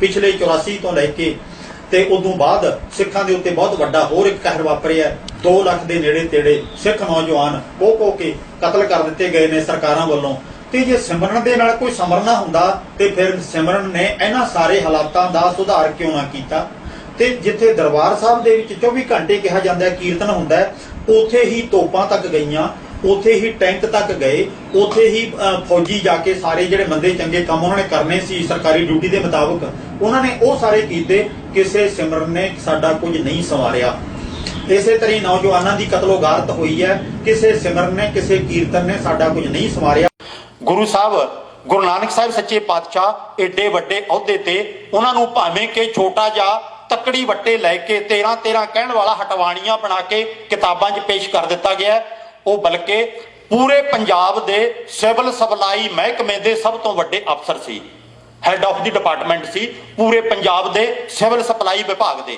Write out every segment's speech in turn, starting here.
ਪਿਛਲੇ 84 ਤੋਂ ਲੈ ਕੇ ਤੇ ਉਦੋਂ ਬਾਅਦ ਸਿੱਖਾਂ ਦੇ ਉੱਤੇ ਬਹੁਤ ਵੱਡਾ ਹੋਰ ਇੱਕ ਕਹਿਰ ਵਾਪਰਿਆ। 2 ਲੱਖ ਦੇ ਨੇੜੇ ਤੇੜੇ ਸਿੱਖ ਨੌਜਵਾਨ ਕੋ ਕੇ ਕਤਲ ਕਰ ਦਿੱਤੇ ਗਏ ਨੇ ਸਰਕਾਰਾਂ ਵੱਲੋਂ। ਤੇ ਜੇ ਸਿਮਰਨ ਦੇ ਨਾਲ ਕੋਈ ਸਮਰਨਾ ਹੁੰਦਾ, ਤੇ ਫਿਰ ਸਿਮਰਨ ਨੇ ਇਹਨਾਂ ਸਾਰੇ ਹਾਲਾਤਾਂ ਦਾ ਸੁਧਾਰ ਕਿਉਂ ਨਾ ਕੀਤਾ? ਤੇ ਜਿੱਥੇ ਦਰਬਾਰ ਸਾਹਿਬ ਦੇ ਵਿੱਚ 24 ਘੰਟੇ ਕਿਹਾ ਜਾਂਦਾ ਕੀਰਤਨ ਹੁੰਦਾ ਹੈ ਹੀ ਤੋਪਾਂ ਤੱਕ ਗਈਆਂ। ਉੱਥੇ ਹੀ ਟੈਂਕ ਤੱਕ ਗਏ, ਉੱਥੇ ਹੀ ਫੌਜੀ ਜਾ ਕੇ ਸਾਰੇ ਜਿਹੜੇ ਮੰਦੇ ਚੰਗੇ ਕੰਮ ਉਹਨਾਂ ਨੇ ਕਰਨੇ ਸੀ ਸਰਕਾਰੀ ਡਿਊਟੀ ਦੇ ਮੁਤਾਬਕ, ਉਹਨਾਂ ਨੇ ਉਹ ਸਾਰੇ ਕੀਤੇ, ਕਿਸੇ ਸਿਮਰਨ ਨੇ ਸਾਡਾ ਕੁਝ ਨਹੀਂ ਸੰਵਾਰਿਆ। ਇਸੇ ਤਰ੍ਹਾਂ ਨੌਜਵਾਨਾਂ ਦੀ ਕਤਲੋਗਾਰਤ ਹੋਈ ਹੈ, ਕਿਸੇ ਸਿਮਰਨ ਨੇ, ਕਿਸੇ ਕੀਰਤਨ ਨੇ ਸਾਡਾ ਕੁਝ ਨਹੀਂ ਸੰਵਾਰਿਆ। ਗੁਰੂ ਸਾਹਿਬ, ਗੁਰੂ ਨਾਨਕ ਸਾਹਿਬ ਸੱਚੇ ਪਾਤਸ਼ਾਹ ਏਡੇ ਵੱਡੇ ਅਹੁਦੇ ਤੇ ਉਹਨਾਂ ਨੂੰ ਭਾਵੇਂ ਕਿ ਛੋਟਾ ਜਿਹਾ ਤੱਕੜੀ ਵੱਟੇ ਲੈ ਕੇ 13 13 ਕਹਿਣ ਵਾਲਾ ਹਟਵਾਣੀਆਂ ਬਣਾ ਕੇ ਕਿਤਾਬਾਂ 'ਚ ਪੇਸ਼ ਕਰ ਦਿੱਤਾ ਗਿਆ ਉਹ ਬਲਕਿ ਪੂਰੇ ਪੰਜਾਬ ਦੇ ਸਿਵਲ ਸਪਲਾਈ ਮਹਿਕਮੇ ਦੇ ਸਭ ਤੋਂ ਵੱਡੇ ਅਫਸਰ ਸੀ। ਹੈੱਡ ਆਫ ਦੀ ਡਿਪਾਰਟਮੈਂਟ ਸੀ, ਪੂਰੇ ਪੰਜਾਬ ਦੇ ਸਿਵਲ ਸਪਲਾਈ ਵਿਭਾਗ ਦੇ।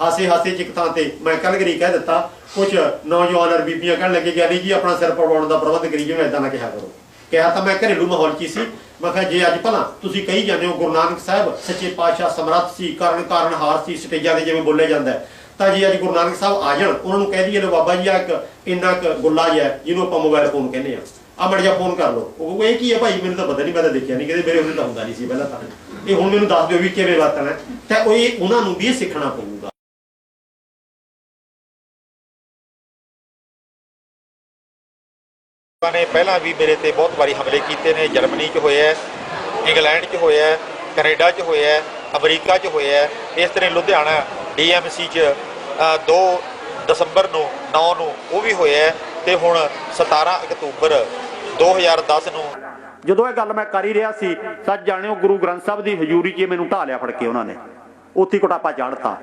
ਹਾਸੇ ਹਾਸੇ ਚ ਤੇ ਮੈਂ ਕਲਗਰੀ ਕਹਿ ਦਿੱਤਾ ਕੁਝ ਨੌਜਵਾਨ ਅਰ ਬੀਬੀਆਂ ਕਹਿਣ ਲੱਗੇ ਕਿ ਅਲੀ ਜੀ ਆਪਣਾ ਸਿਰ ਪੜਵਾਉਣ ਦਾ ਪ੍ਰਬੰਧ ਕਰੀ ਜਿਵੇਂ ਇਦਾਂ ਨਾ ਕਿਹਾ ਕਰੋ। ਕਿਹਾ ਤਾਂ ਮੈਂ ਘਰੇਲੂ ਮਾਹੌਲ 'ਚ ਸੀ। ਮੈਂ ਕਿਹਾ, ਜੇ ਅੱਜ ਭਲਾ ਤੁਸੀਂ ਕਹੀ ਜਾਂਦੇ ਹੋ ਗੁਰੂ ਨਾਨਕ ਸਾਹਿਬ, ਸੱਚੇ ਪਾਤਸ਼ਾਹ ਸਮਰੱਥ ਸੀ, ਕਾਰਨ ਕਾਰਨ ਹਾਰ ਸੀ, ਸਟੇਜਾਂ ਤੇ ਜਿਵੇਂ ਬੋਲੇ ਜਾਂਦਾ ਹੈ ਤਾਂ ਜੇ ਅੱਜ ਗੁਰੂ ਨਾਨਕ ਸਾਹਿਬ ਆ ਜਾਣ ਉਹਨਾਂ ਨੂੰ ਕਹਿ ਦਈਏ ਲੋ ਬਾਬਾ ਜੀ ਆ ਇੱਕ ਇੰਨਾ ਕੁ ਗੁੱਲਾ ਜਿਹਾ ਜਿਹਨੂੰ ਆਪਾਂ ਮੋਬਾਈਲ ਫੋਨ ਕਹਿੰਦੇ ਆ ਆ ਮੜ ਜਾ ਫੋਨ ਕਰ ਲਓ। ਉਹ ਕਹੂਗਾ, ਇਹ ਕੀ ਹੈ ਭਾਈ? ਮੈਨੂੰ ਤਾਂ ਪਤਾ ਨਹੀਂ ਮੈਂ ਤਾਂ ਦੇਖਿਆ ਨਹੀਂ ਕਿਤੇ ਮੇਰੇ ਉਹਨੇ ਤਾਂ ਹੁੰਦਾ ਨਹੀਂ ਸੀ ਪਹਿਲਾਂ ਤਾਂ। ਇਹ ਹੁਣ ਮੈਨੂੰ ਦੱਸ ਦਿਓ ਵੀ ਕਿਵੇਂ ਵਰਤਣਾ ਹੈ। ਤਾਂ ਉਹ ਇਹ ਉਹਨਾਂ ਨੂੰ ਵੀ ਇਹ ਸਿੱਖਣਾ ਪਊਗਾ। ਲੋਕਾਂ ਨੇ ਪਹਿਲਾਂ ਵੀ ਮੇਰੇ ਤੇ ਬਹੁਤ ਵਾਰੀ ਹਮਲੇ ਕੀਤੇ ਨੇ ਜਰਮਨੀ 'ਚ ਹੋਇਆ ਇੰਗਲੈਂਡ 'ਚ ਹੋਇਆ ਹੈ, ਕੈਨੇਡਾ 'ਚ ਹੋਇਆ ਅਮਰੀਕਾ 'ਚ ਹੋਇਆ ਇਸ ਤਰ੍ਹਾਂ ਹੀ ਲੁਧਿਆਣਾ ਡੀਐਮਸੀ 'ਚ 2 ਦਸੰਬਰ ਨੂੰ 9 ਨੂੰ ਉਹ ਵੀ ਹੋਇਆ ਤੇ ਹੁਣ 17 ਅਕਤੂਬਰ 2010 ਨੂੰ ਜਦੋਂ ਇਹ ਗੱਲ ਮੈਂ ਕਰ ਹੀ ਰਿਹਾ ਸੀ, ਸੱਚ ਜਾਣਿਓ ਗੁਰੂ ਗ੍ਰੰਥ ਸਾਹਿਬ ਦੀ ਹਜ਼ੂਰੀ 'ਚ ਮੈਨੂੰ ਢਾ ਲਿਆ ਫੜ ਕੇ ਉਹਨਾਂ ਨੇ। ਉੱਥੇ ਕੋਟਾਪਾ ਚਾੜਤਾ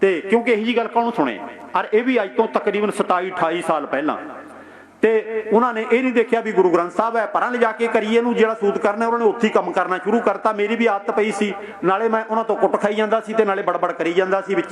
ਤੇ ਕਿਉਂਕਿ ਇਹੀ ਜੀ ਗੱਲ ਕੌਣ ਸੁਣੇ? ਔਰ ਇਹ ਵੀ ਅੱਜ ਤੋਂ ਤਕਰੀਬਨ 27 28 ਸਾਲ ਪਹਿਲਾਂ। ਤੇ ਉਹਨਾਂ ਨੇ ਇਹ ਨਹੀਂ ਦੇਖਿਆ ਵੀ ਗੁਰੂ ਗ੍ਰੰਥ ਸਾਹਿਬ ਹੈ ਪਰਾਂ ਲਿਜਾ ਕੇ ਕਰੀਏ ਨੂੰ ਜਿਹੜਾ ਸੂਤ ਕਰਨਾ ਉਹਨਾਂ ਨੇ ਉੱਥੇ ਹੀ ਕੰਮ ਕਰਨਾ ਸ਼ੁਰੂ ਕਰਤਾ। ਮੇਰੀ ਵੀ ਆਦਤ ਪਈ ਸੀ। ਨਾਲੇ ਮੈਂ ਉਹਨਾਂ ਤੋਂ ਕੁੱਟ ਖਾਈ ਜਾਂਦਾ ਸੀ ਤੇ ਨਾਲੇ ਬੜਬੜ ਕਰੀ ਜਾਂਦਾ ਸੀ